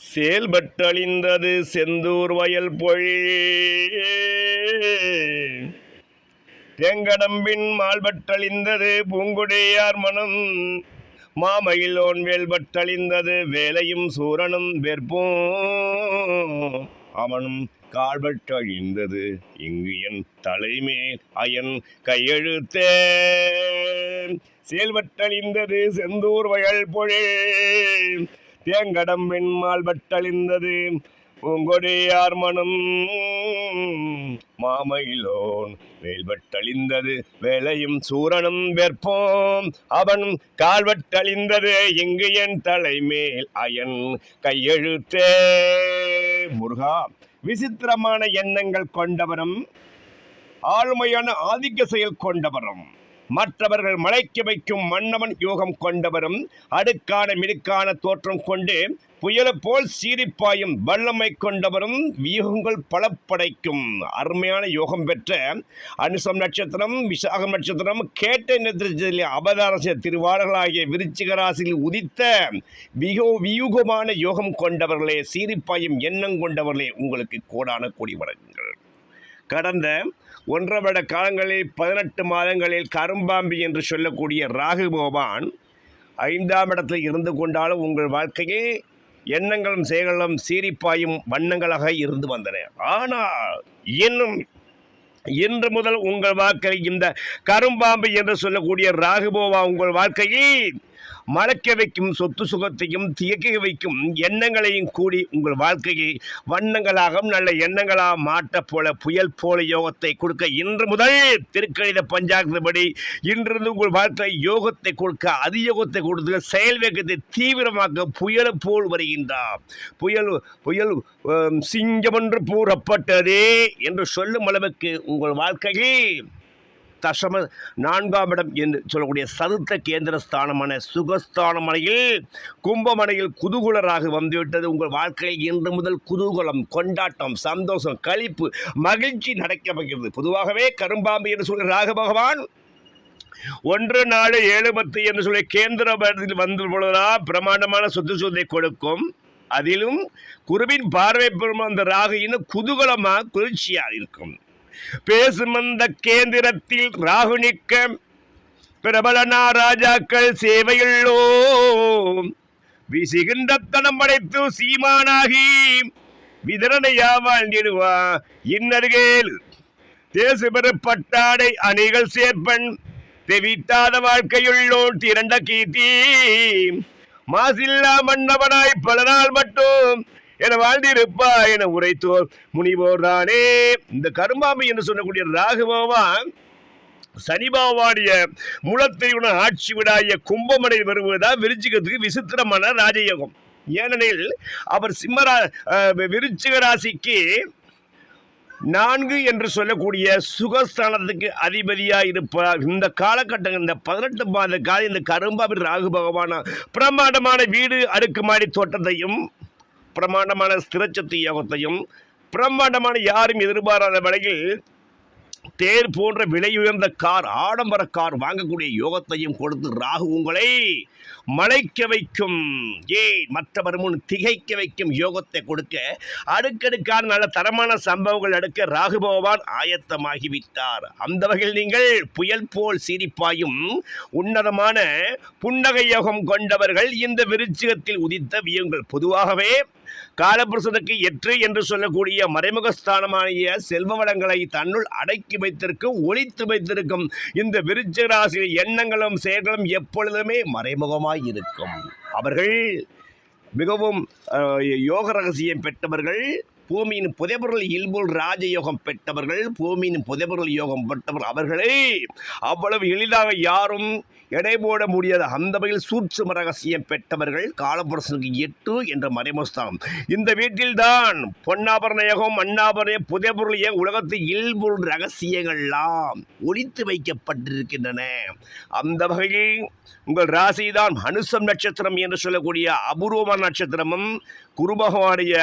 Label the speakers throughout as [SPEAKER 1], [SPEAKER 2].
[SPEAKER 1] செயல்பட்டழிந்தது செந்தூர் வயல் பொழில் தேங்கடம்பின் மால்பட்டழிந்தது பூங்குடியார் மனம். மாமயிலோன் வேல்பட்டழிந்தது வேலையும் சூரனும் வெற்பும். அவனும் கால்பட்டழிந்தது இங்கு என் தலைமேல் அயன் கையெழுத்தே செயல்பட்டழிந்தது செந்தூர் வயல் பொழில் தேங்கடம்பின் மால்பட்டழிந்தது பூங்கொடியார் மனம் மாமயிலோன் வேல்வட்டழிந்தது வேலையும் சூரனும் வெற்போம். அவன் கால்வட்டழிந்தது இங்கு என் தலைமேல் அயன் கையெழுத்தே. முருகா விசித்திரமான எண்ணங்கள் கொண்டவரும் ஆளுமையான ஆதிக்க செயல் கொண்டவரும். மற்றவர்கள் மலைக்கு வைக்கும் மன்னவன் யோகம் கொண்டவரும் அடுக்கான மிடுக்கான தோற்றம் கொண்டு புயல போல் சீரிப்பாயும் வல்லமை கொண்டவரும் வியூகங்கள் பல படைக்கும் அருமையான யோகம் பெற்ற அனுசம் நட்சத்திரம் விசாகம் நட்சத்திரம் கேட்ட நட்சத்திரத்தில் அவதாரச செய்த திருவாளர்களாகிய விருச்சிக ராசியில் உதித்த வியோ வியூகமான யோகம் கொண்டவர்களே சீரிப்பாயும் எண்ணம் கொண்டவர்களே உங்களுக்கு கோடான கோடி வணக்கங்கள். கடந்த ஒன்றரை வருட காலங்களில் பதினெட்டு மாதங்களில் கரும்பாம்பி என்று சொல்லக்கூடிய ராகு பகவான் ஐந்தாம் இடத்தில் இருந்து கொண்டாலும் உங்கள் வாழ்க்கையே எண்ணங்களும் செயல்களும் சீரிப்பாயும் வண்ணங்களாக இருந்து வந்தன. ஆனால் இன்னும் இன்று முதல் உங்கள் வாழ்க்கை இந்த கரும்பாம்பு என்று சொல்லக்கூடிய ராகுபோவா உங்கள் வாழ்க்கையை மலக்க வைக்கும் சொத்து சுகத்தையும் தியக்க வைக்கும் எண்ணங்களையும் கூடி உங்கள் வாழ்க்கையை வண்ணங்களாகவும் நல்ல எண்ணங்களாக மாட்ட போல புயல் போல யோகத்தை கொடுக்க இன்று முதல் திருக்கணித பஞ்சாங்கப்படி இன்றிருந்து உங்கள் வாழ்க்கை யோகத்தை கொடுக்க அதியோகத்தை கொடுத்து செயல் வேகத்தை தீவிரமாக்க புயலை போல் வருகின்றார் புயல் புயல் சிங்கம் சிங்கமென்று கூறப்பட்டதே என்று சொல்லும் அளவுக்கு உங்கள் வாழ்க்கையில் தசம நான்காம் இடம் என்று சொல்லக்கூடிய சதுர்த்த கேந்திர ஸ்தானமான சுகஸ்தானமனையில் கும்பமனையில் குதூகுலராக வந்துவிட்டது. உங்கள் வாழ்க்கையில் இன்று முதல் குதூகலம் கொண்டாட்டம் சந்தோஷம் களிப்பு மகிழ்ச்சி நடக்க வைக்கிறது. பொதுவாகவே கரும்பாம்பு என்று சொல்கிற ராக பகவான் ஒன்று நாலு ஏழு பத்து என்று சொல்லி கேந்திர படத்தில் வந்து பொழுதா பிரமாண்டமான சொத்து சொத்தை கொடுக்கும். அதிலும் குருவின் பார்வை பெறும் அந்த ராகு இன்னும் குதூகலமாக குளிர்ச்சியாக இருக்கும். பேசுமந்த கேந்திரத்தில் ராகு நிற்க பிரபலனா ராஜாக்கள் சேவையுள்ளோ விசிகின்ற தனம் படைத்து சீமானாகி விதரணையா வாழ்ந்திடுவா இன்னருகேல் தேசுபெரு பட்டாடை அணிகள் சேர்ப்பன். தெவிட்டாத வாழ்க்கையுள்ளோன் திரண்ட கீர்த்தி. மாசில்லா மன்னவனாய் பல நாள் மட்டும் என வாழ்ந்திருப்பா என உரைத்தோர் முனிவோர் தானே. இந்த கரும்பாம்பு என்று சொல்லக்கூடிய ராகுபவான் சனிபாவாடிய முளத்தையுடன் ஆட்சி விடாய கும்பமடை வருவதுதான் விருச்சிகத்துக்கு விசித்திரமான ராஜயோகம். ஏனெனில் அவர் சிம்மரா அஹ், விருச்சிக ராசிக்கு நான்கு என்று சொல்லக்கூடிய சுகஸ்தானத்துக்கு அதிபதியாக இருப்பார் இந்த காலகட்டம் இந்த பதினெட்டு மாத காலம் இந்த கரும்பாவின் ராகு பகவான பிரமாண்டமான வீடு அடுக்குமாடி தோட்டத்தையும் பிரமாண்டமான ஸ்திரச்சத்து யோகத்தையும் பிரம்மாண்டமான யாரும் எதிர்பாராத வகையில் தேர் போன்ற விலையுயர்ந்த கார் ஆடம்பர கார் வாங்கக்கூடிய யோகத்தையும் கொடுத்து ராகு உங்களை மலைக்க வைக்கும். ஏன்? மற்றவர் முன் திகைக்க வைக்கும் யோகத்தை கொடுக்க அடுக்கடுக்கான நல்ல தரமான சம்பவங்கள் அடுக்க ராகு பகவான் ஆயத்தமாகிவிட்டார். அந்த வகையில் நீங்கள் புயல் போல் சிரிப்பாயும் உன்னதமான புன்னகை யோகம் கொண்டவர்கள் இந்த விருச்சிகத்தில் உதித்த வியங்கள். பொதுவாகவே காலபுருஷனுக்கு எற்று என்று சொல்லக்கூடிய மறைமுக ஸ்தானமானிய செல்வ வளங்களை தன்னுள் அடக்கி வைத்திருக்கும் ஒழித்து வைத்திருக்கும் இந்த விருச்சிக ராசியில் எண்ணங்களும் செயல்களும் எப்பொழுதுமே மறைமுகமாய் இருக்கும் அவர்கள் மிகவும் யோக ரகசியம் பெற்றவர்கள். பூமியின் புதைபொருள் இல்புல் ராஜயோகம் பெற்றவர்கள் பூமியின் புதைபொருள் யோகம் பெற்றவர் அவர்களை. அவ்வளவு எளிதாக யாரும் எடை போட முடியாத அந்த வகையில் சூட்சும ரகசியம் பெற்றவர்கள் காலபுரசனுக்கு எட்டு என்ற மறைமுஸ்தானம் இந்த வீட்டில்தான் பொன்னாபரண யோகம் அண்ணாபரண புதைபொருள் உலகத்தில் இல்பொருள் ரகசியங்கள்லாம் ஒழித்து வைக்கப்பட்டிருக்கின்றன. அந்த வகையில் உங்கள் ராசிதான் அனுசம் நட்சத்திரம் என்று சொல்லக்கூடிய அபூர்வமான நட்சத்திரமும் குரு பகவானுடைய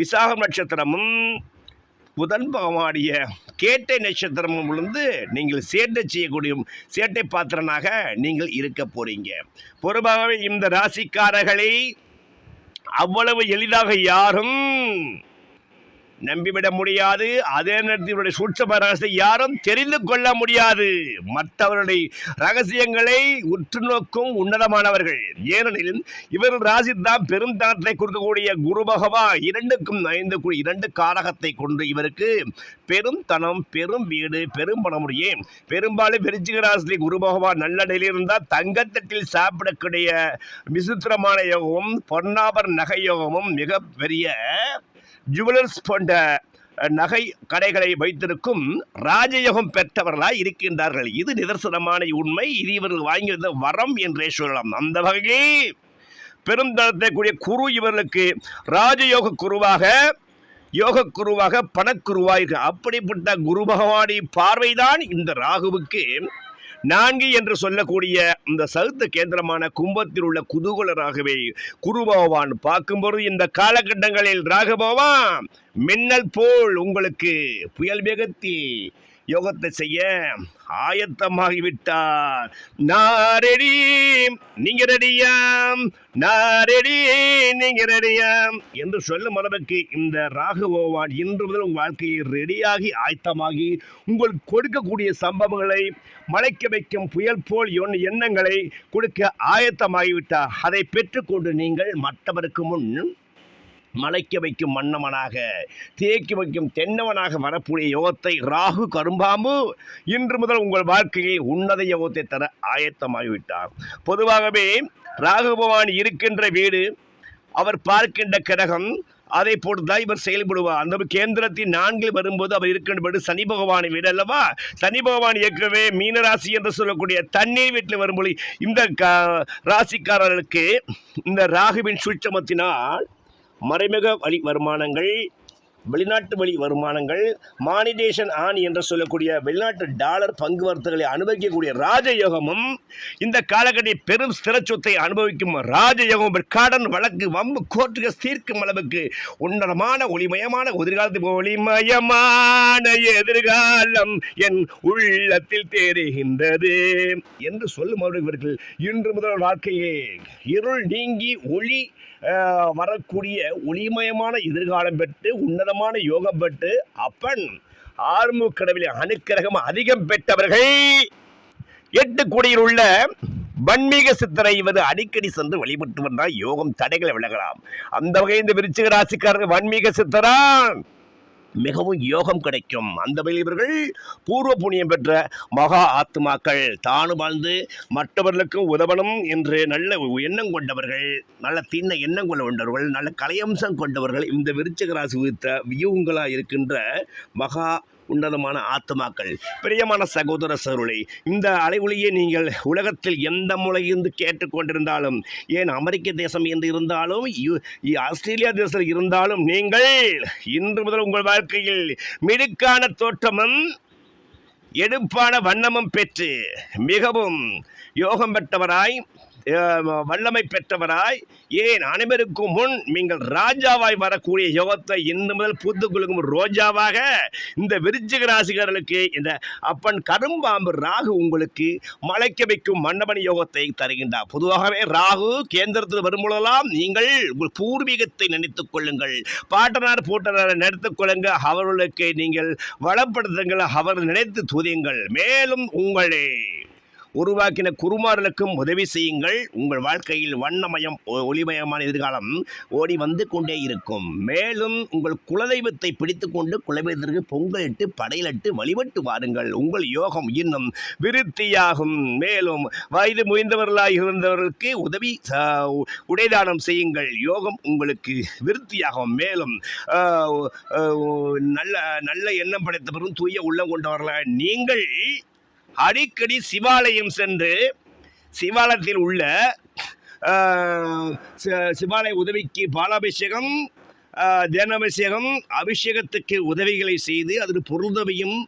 [SPEAKER 1] விசாகம் நட்சத்திரமும் புதன் பகவானுடைய கேட்டை நட்சத்திரமும் விழுந்து நீங்கள் சேட்டை செய்யக்கூடிய சேட்டை பாத்திரனாக நீங்கள் இருக்க போறீங்க. பொறுப்பாகவே இந்த ராசிக்காரர்களை அவ்வளவு எளிதாக யாரும் நம்பிவிட முடியாது. அதே நேரத்தில் இவருடைய சூட்சம ரகசியத்தை யாரும் தெரிந்து கொள்ள முடியாது. மற்றவருடைய ரகசியங்களை உற்று நோக்கும் உன்னதமானவர்கள். ஏனெனில் இவர்கள் ராசி தான் பெரும் தனத்தை கொடுக்கக்கூடிய குரு பகவா இரண்டுக்கும் ஐந்து இரண்டு காரகத்தை கொண்டு இவருக்கு பெரும் தனம் பெரும் வீடு பெரும் பணமுடியே பெரும்பாலும் விருச்சிக ராசி குரு பகவான் நல்ல நிலையில் இருந்தால் தங்கத்தட்டில் சாப்பிடக்கூடிய விசித்திரமான யோகமும் பொன்னாபர் நகை யோகமும் மிகப்பெரிய ஜுவலர்ஸ் பண் இந்த நகை கடைகளை வைத்திருக்கும் ராஜயோகம் பெற்றவர்களாய் இருக்கின்றார்கள். இது நிதர்சனமான உண்மை. இது இவர்கள் வாங்கியிருந்த வரம் என்றே சொல்லலாம். அந்த வகையில் பெருந்தளத்தை கூடிய குரு இவர்களுக்கு ராஜயோக குருவாக யோக குருவாக பணக்குருவாக இருக்கு. அப்படிப்பட்ட குரு பகவானி பார்வைதான் இந்த ராகுவுக்கு நான்கு என்று சொல்லக்கூடிய இந்த சவுத்த கேந்திரமான கும்பத்தில் உள்ள குதூகலராகவே குருபவான் பார்க்கும்போது இந்த காலகட்டங்களில் ராகபவான் மின்னல் போல் உங்களுக்கு புயல் வேகத்தில் யோகத்தை செய்ய ஆயத்தமாகிவிட்டார். நான் நீங்க ரெடியாம் நான் நீங்க ரெடியாம் என்று சொல்லும் அளவுக்கு இந்த ராகுபவான் இன்று முதல் உங்கள் வாழ்க்கையை ரெடியாகி ஆயத்தமாகி உங்களுக்கு கொடுக்கக்கூடிய சம்பவங்களை மலைக்க வைக்கும் புயல் போல் எண்ணங்களை கொடுக்க ஆயத்தமாகிவிட்டார். அதை பெற்றுக்கொண்டு நீங்கள் மற்றவருக்கு முன் மலைக்க வைக்கும் மன்னவனாக தேக்கி வைக்கும் தென்னவனாக வரக்கூடிய யோகத்தை ராகு கரும்பாம்பு இன்று முதல் உங்கள் வாழ்க்கையை உன்னத யோகத்தை தர ஆயத்தமாகிவிட்டார். பொதுவாகவே ராகு பகவான் இருக்கின்ற வீடு அவர் பார்க்கின்ற கிரகம் அதை போட்டுதான் இவர் செயல்படுவார். அந்த கேந்திரத்தின் நான்கில் வரும்போது அவர் இருக்கின்றபடி சனி பகவானை வீடு அல்லவா? சனி பகவான் இயக்கவே மீனராசி என்று சொல்லக்கூடிய தண்ணீர் வீட்டில் வரும்போது இந்த ராசிக்காரர்களுக்கு இந்த ராகுவின் சூட்சமத்தினால் மறைமுக வழி வருமானங்கள் வெளிநாட்டு வழி வருமானங்கள் மானிடேஷன் ஆன் என்று சொல்லக்கூடிய வெளிநாட்டு டாலர் பங்கு வர்த்தகளை அனுபவிக்கக்கூடிய ராஜயோகமும் இந்த காலகட்டி பெரும் ஸ்திரச்சொத்தை அனுபவிக்கும் ராஜயோகம் கடன் வழக்கு வம்பு கோர்ட்டுக தீர்க்கும் அளவுக்கு உன்னதமான ஒளிமயமான எதிர்காலத்து ஒளிமயமான எதிர்காலம் என் உள்ளத்தில் தெரிகின்றது என்று சொல்லும் அவர்கள் இன்று முதல் வாழ்க்கையே இருள் நீங்கி ஒளி வரக்கூடிய ஒளிமயமான எதிர்காலம் பெற்று அற்புதமான யோகம் பெற்று அப்பன் ஆறுமுக கடவுளை அனுக்கிரகம் அதிகம் பெற்றவர்கள். எட்டு கோடியில் உள்ள வன்மீக சித்தரை இவர் அடிக்கடி சென்று வழிபட்டு வந்தால் யோகம் தடைகளை விலகலாம். அந்த வகை இந்த விருச்சிக ராசிக்காரர்கள் வன்மீக சித்தரான் மிகவும் யோகம் கிடைக்கும். அந்த வகையில் இவர்கள் பூர்வ புண்ணியம் பெற்ற மகா ஆத்மாக்கள். தானு வாழ்ந்து மற்றவர்களுக்கும் உதவணும் என்று நல்ல எண்ணம் கொண்டவர்கள் நல்ல திண்ண எண்ணம் கொண்டவர்கள் நல்ல கலையம்சம் கொண்டவர்கள் இந்த விருச்சகராசி ராசி வியூகங்களாக இருக்கின்ற மகா உன்னதமான ஆத்மாக்கள் பிரியமான சகோதர சருளை இந்த அலைவொலியை நீங்கள் உலகத்தில் எந்த மூலையிருந்து கேட்டுக்கொண்டிருந்தாலும் ஏன் அமெரிக்க தேசம் என்று இருந்தாலும் யு- ஆஸ்திரேலியா தேசத்தில் இருந்தாலும் நீங்கள் இன்று முதல் உங்கள் வாழ்க்கையில் மிடுக்கான தோற்றமும் எடுப்பான வண்ணமும் பெற்று மிகவும் யோகம் பெற்றவராய் வல்லமை பெற்றவராய் ஏன் அனைவருக்கும் முன் நீங்கள் ராஜாவாய் வரக்கூடிய யோகத்தை இன்று முதல் பூத்து குலுங்கும் ரோஜாவாக இந்த விருச்சிக ராசிகாரர்களுக்கு இந்த அப்பன் கரும்பாம்பு ராகு உங்களுக்கு மலைக்க வைக்கும் மன்னபன் யோகத்தை தருகின்றார். பொதுவாகவே ராகு கேந்திரத்தில் வரும்பொழுதெல்லாம் நீங்கள் உங்கள் பூர்வீகத்தை நினைத்துக் கொள்ளுங்கள். பாட்டனார் போட்டனாரை நினைத்துக் கொள்ளுங்க அவர்களுக்கு நீங்கள் வளப்படுத்துங்கள். அவர் நினைத்து துதியுங்கள். மேலும் உங்களை. உருவாக்கின குருமார்களுக்கும் உதவி செய்யுங்கள். உங்கள் வாழ்க்கையில் வண்ணமயம் ஒளிமயமான எதிர்காலம் ஓடி வந்து கொண்டே இருக்கும். மேலும் உங்கள் குலதெய்வத்தை பிடித்துக்கொண்டு குலதெய்வத்திற்கு பொங்கலிட்டு படையிலிட்டு வழிபட்டு வாருங்கள். உங்கள் யோகம் இன்னும் விருத்தியாகும். மேலும் வயது முயந்தவர்களாக இருந்தவர்களுக்கு உதவி உடைதானம் செய்யுங்கள். யோகம் உங்களுக்கு விருத்தியாகும். மேலும் நல்ல நல்ல எண்ணம் படைத்தவரும் தூய உள்ளம் கொண்டவர்களாக நீங்கள் அடிக்கடி சிவாலயம் சென்று சிவாலயத்தில் உள்ள சிவாலய உதவிக்கு பாலாபிஷேகம் தேனாபிஷேகம் அபிஷேகத்துக்கு உதவிகளை செய்து அதில் பொருளுதவியும்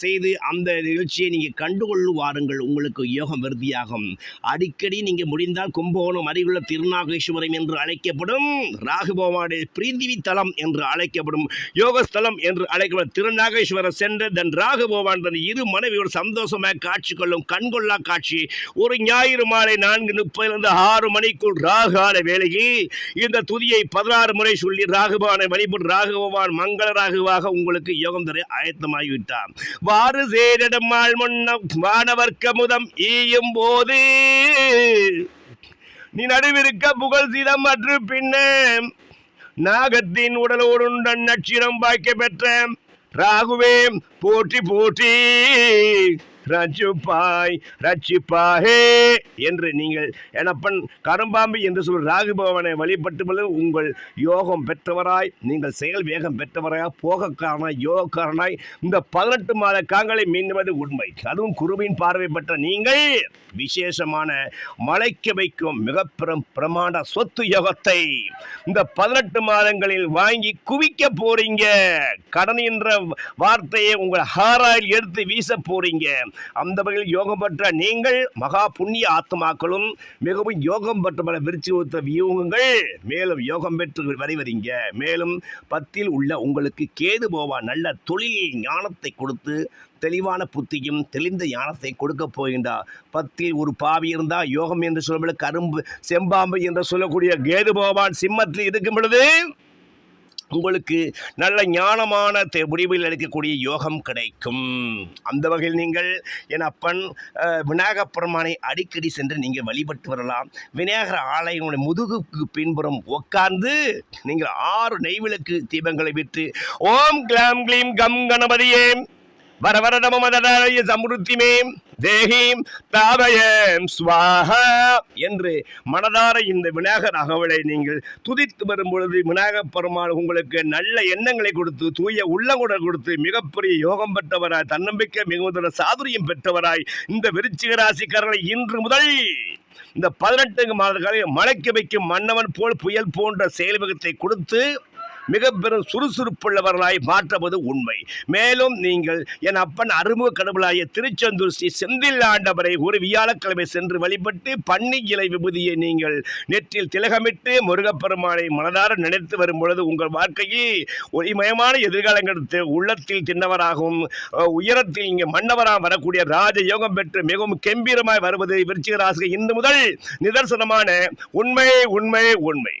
[SPEAKER 1] செய்து அந்த நிகழ்ச்சியை நீங்கள் கண்டுகொள்ளு வாருங்கள் உங்களுக்கு யோகம் விருத்தியாகும். அடிக்கடி நீங்கள் முடிந்தால் கும்பகோணம் அருகிலுள்ள திருநாகேஸ்வரம் என்று அழைக்கப்படும் ராகுபவானுடைய பிரீதிவி தலம் என்று அழைக்கப்படும் யோகஸ்தலம் என்று அழைக்கப்படும் திருநாகேஸ்வரம் சென்று தன் ராகுபவான் தன் இரு மனைவியோடு சந்தோஷமாக காட்சி கொள்ளும் கண்கொள்ளா காட்சி. ஒரு ஞாயிறு மாலை நான்கு முப்பதிலிருந்து ஆறு மணிக்குள் ராகால வேளையில் இந்த துதியை பதினாறு முறை சொல்லி ராகுபானை வழிபடும் ராகுபவான் மங்கள ராகுவாக உங்களுக்கு யோகம் தர ஆயத்தமாகிவிட்டார். வாறு வாழ் முன்னம் வானவர்க்க முதம் ஈயும் போது நீ நடுவிருக்க புகழ் சிதம் அற்று பின்னே நாகத்தின் உடலோடுண்டன் நட்சிரம் பாய்க்க பெற்ற ராகுவே போற்றி போற்றி. ரஜுபாய் ரட்சிப்பாயே என்று நீங்கள் எனப்பன் கரும்பாம்பு என்று சொல் ராகுபவனை வழிபட்டு உங்கள் யோகம் பெற்றவராய் நீங்கள் செயல் வேகம் பெற்றவராய் போகக்காரனாய் யோகக்காரனாய் இந்த பதினெட்டு மாத காங்களை மீண்டுவது உண்மை. அதுவும் குருவின் பார்வை பெற்ற நீங்கள் விசேஷமான மலைக்க வைக்கும் மிகப்பெரும் பிரமாண்ட சொத்து யோகத்தை இந்த பதினெட்டு மாதங்களில் வாங்கி குவிக்க போறீங்க. கடன் என்ற வார்த்தையை உங்கள் ஹாராயில் எடுத்து வீச போறீங்க. அந்த வகையில் யோகம் பெற்ற நீங்கள் மகா புண்ணிய ஆத்மாக்களும் மிகவும் யோகம் பெற்ற பல விருச்சித்த வியூகங்கள். மேலும் யோகம் பெற்று வரைவரீங்க மேலும் பத்தில் உள்ள உங்களுக்கு கேது போவா நல்ல தொழில் ஞானத்தை கொடுத்து தெளிவான புத்தியும் தெளிந்த ஞானத்தை கொடுக்க போகின்றார் பத்தில் ஒரு பாவி இருந்தால் யோகம் என்று சொல்லும் கரும்பு செம்பாம்பு என்று சொல்லக்கூடிய கேது பகவான் சிம்மத்தில் இருக்கும் பொழுது உங்களுக்கு நல்ல ஞானமான முடிவில் எடுக்கக்கூடிய யோகம் கிடைக்கும். அந்த வகையில் நீங்கள் என் அப்பன் அஹ், விநாயகப் பெருமானை அடிக்கடி சென்று நீங்கள் வழிபட்டு வரலாம். விநாயகர் ஆலயங்களுடைய முதுகுக்கு பின்புறம் உட்கார்ந்து நீங்கள் ஆறு நெய்விளக்கு தீபங்களை விட்டு ஓம் கிளாம் கிளீம் கம் கணபதியே வர வர நம மதராய சமுருத்திமே தேஹீம் தாதயம் ஸ்வாஹா என்று மனதார இந்த விநாயகர் அகவலை நீங்கள் துதித்து வரும் பொழுது பெருமாள் உங்களுக்கு நல்ல எண்ணங்களை கொடுத்து தூய உள்ளங்குடல் கொடுத்து மிகப்பெரிய யோகம் பெற்றவராய் தன்னம்பிக்கை மிகுந்த சாதுரியம் பெற்றவராய் இந்த விருச்சிக ராசிக்காரர்களை இன்று முதல் இந்த பதினெட்டு மாதங்களை மலைக்க வைக்கும் மன்னவன் போல் புயல் போன்ற செயல்வகத்தை கொடுத்து மிக பெரும் சுறுசுறுப்புள்ளவர்களாய் மாற்றுவது உண்மை. மேலும் நீங்கள் என் அப்பன் அறிமுக கடவுளாய திருச்செந்தூர் ஸ்ரீ செந்தில் ஆண்டவரை ஒரு வியாழக்கிழமை சென்று வழிபட்டு பன்னி இலை விபூதியை நீங்கள் நெற்றில் திலகமிட்டு முருகப்பெருமானை மனதார நினைத்து வரும் பொழுது உங்கள் வாழ்க்கையை ஒளிமயமான எதிர்காலங்களுக்கு உள்ளத்தில் தின்னவராகவும் உயரத்தில் இங்கே மன்னவராக வரக்கூடிய ராஜ யோகம் பெற்று மிகவும் கம்பீரமாய் வருவது விருச்சிக ராசிகை இன்று முதல் நிதர்சனமான உண்மை உண்மை உண்மை.